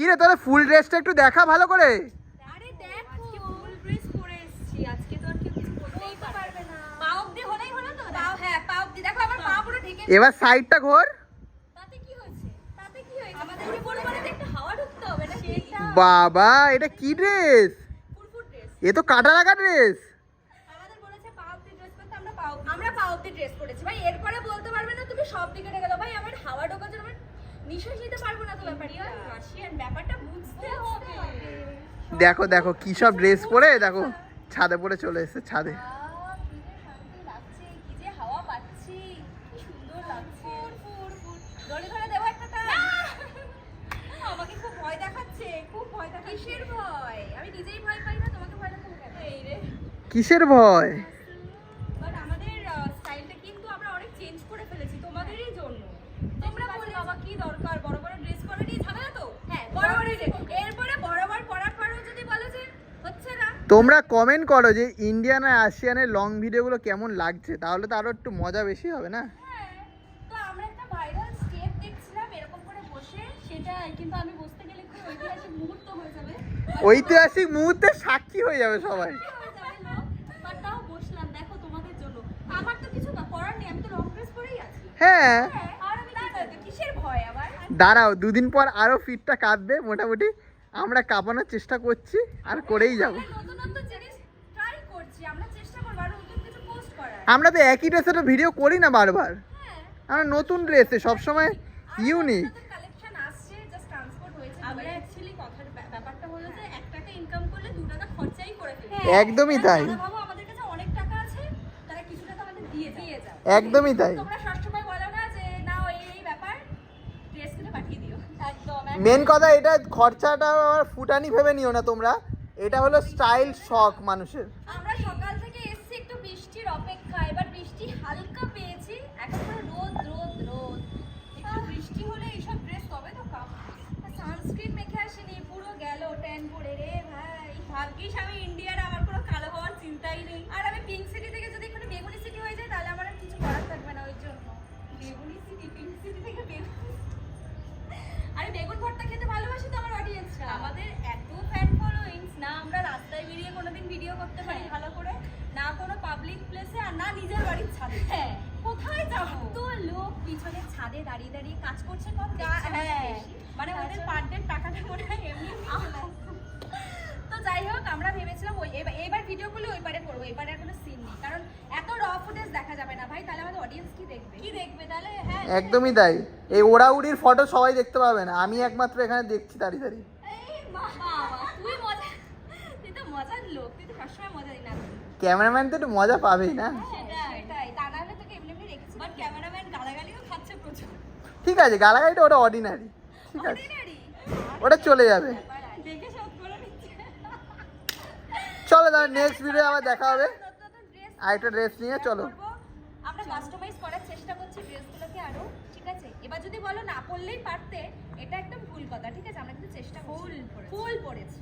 কি রে তাহলে ফুল ড্রেসটা একটু দেখা ভালো করে। আরে দেখো। আজকে ফুল ড্রেস পরে এসেছি। আজকে তো আর কেউ কিছু বলতেই পারবে না। পা অবধি হলেই হলো তো? পা হ্যাঁ এবার সাইডটা ঘোর। তাতে কি হয়েছে? তাতে কি হয়েছে? আমাদের পুরো পরে একটু হাওয়া ঢুকতে হবে না সেটা বাবা এটা কি ড্রেস এ তো কাটা লাগা ড্রেস আমরা পা আমরা পা ড্রেস পরেছি। ভাই এরপরে বলতে পারবে না তুমি সব দিকে ঢেকে দাও। ভাই আমার হাওয়া ঢোকার জন্য আমার নিঃশ্বাস নিতে দেখো দেখো কি সব ড্রেস পরে দেখো ছাদে পরে চলে এসেছে ছাদে। কিসের ভয়? আমি নিজেই ভয় পাই না, তোমাকে ভয় দেখাবো এই রে। কিসের ভয় But আমাদের, কিন্তু আমরা অনেক change করে ফেলেছি, তোমাদেরই জন্য। তোমরা বলে, বাবা, কি দরকার? বড় বড় পরে নিয়ে ঝামেলা তো? হ্যাঁ, বড় বড় এরপরে বড় বড় পরার পরেও যদি বলো যে, হচ্ছে না, তোমরা কমেন্ট করো যে ইন্ডিয়ান আর আসিয়ানের লং ভিডিওগুলো কেমন লাগছে তাহলে তো আরও একটু মজা বেশি হবে না? হ্যাঁ, তো আমরা একটা ভাইরাল স্টেপ দেখছিলাম এরকম করে বসে সেটাই কিন্তু আমি বসতে গেলে খুব ঐতিহাসিক মুহূর্ত হয়ে যাবে। ঐতিহাসিক মুহূর্তে সাক্ষী হয়ে যাবে সবাই। কি হয়ে দাঁড়াও দুদিন পর আরও ফিটটা কাঁদবে মোটামুটি আমরা কাঁপানোর চেষ্টা করছি আর করেই যাব। আমরা নতুন নতুন জিনিস ট্রাই করছি আমরা চেষ্টা করব আরও নতুন কিছু পোস্ট করার। আমরা তো একই ড্রেসে তো ভিডিও করি না বারবার। হ্যাঁ। আমরা নতুন ড্রেসে সবসময় ইউনিক একদমই তাই। একদমই ট্রান্সপোর্ট মেন কথা এটা খরচাটা আবার ফুটানি ভেবে নিও না তোমরা। এটা হলো স্টাইল শখ মানুষের। আমরা সকাল থেকে এসেছি একটু বৃষ্টির অপেক্ষা এবার বৃষ্টি হালকা পেয়েছি এখন রোদ রোদ রোদ। একটু বৃষ্টি হলে এইসব ড্রেস তবে তো কাম সানস্ক্রিন মেখে আসেনি পুরো গেল ট্যান পড়ে রে ভাই ভাগ্যিস আমি ইন্ডিয়ার আমার কোনো কালো হওয়ার চিন্তাই নেই। আর আমি পিঙ্ক সিটি থেকে যদি এখানে বেগুনি সিটি হয়ে যায় তাহলে আমার আর কিছু করার থাকবে না ওই জন্য। বেগুনি সিটি পিঙ্ক সিটি থেকে বেগুনি আরে বেগুন ভর্তা খেতে ভালোবাসি তো আমার অডিয়েন্সরা আমাদের এত ফ্যান ফলোয়িংস না আমরা রাস্তায় বেরিয়ে কোনোদিন ভিডিও করতে পারি ভালো করে না কোনো পাবলিক প্লেসে আর না নিজের বাড়ির ছাদে। হ্যাঁ। কোথায় যাব? তো লোক পিছনে ছাদে দাঁড়িয়ে দাঁড়িয়ে কাজ করছে কত হ্যাঁ। মানে ওদের পার ডে টাকাটা মনে হয় এমনি এমনি চলে আসছে। তো যাই হোক আমরা ভেবেছিলাম ওই এবার এবার ভিডিও করলে ওই পারে করব এবারে আর কোনো সিন নেই কারণ এত র ফুটেজ দেখা যাবে না ভাই তাহলে আমাদের অডিয়েন্স কি দেখবে? কি দেখবে? তাহলে হ্যাঁ একদমই তাই। এই ওড়াউড়ির ফটো সবাই দেখতে পাবে না। আমি একমাত্র এখানে দেখছি দাঁড়িয়ে দাঁড়িয়ে তুই মজা তুই তো মজার লোক তুই তো সবসময় মজা দিন ক্যামেরাম্যান তো একটু মজা পাবেই না? সেটাই। সেটাই। তা না হলে তোকে এমনি এমনি রেখেছি। বাট ক্যামেরাম্যান গালাগালিও খাচ্ছে প্রচুর। ঠিক আছে গালাগালিটা ওটা অর্ডিনারি ঠিক আছে। ওটা চলে যাবে। চলো তাহলে নেক্সট ভিডিও আবার দেখা হবে। আরেকটা ড্রেস নিয়ে চলো। কাস্টমাইজ করার চেষ্টা করছি ড্রেসগুলোকে আরও ঠিক আছে? এবার যদি বলো না পড়লেই পারতে এটা একদম ভুল কথা ঠিক আছে? আমরা কিন্তু চেষ্টা ফুল ফুল পড়েছি।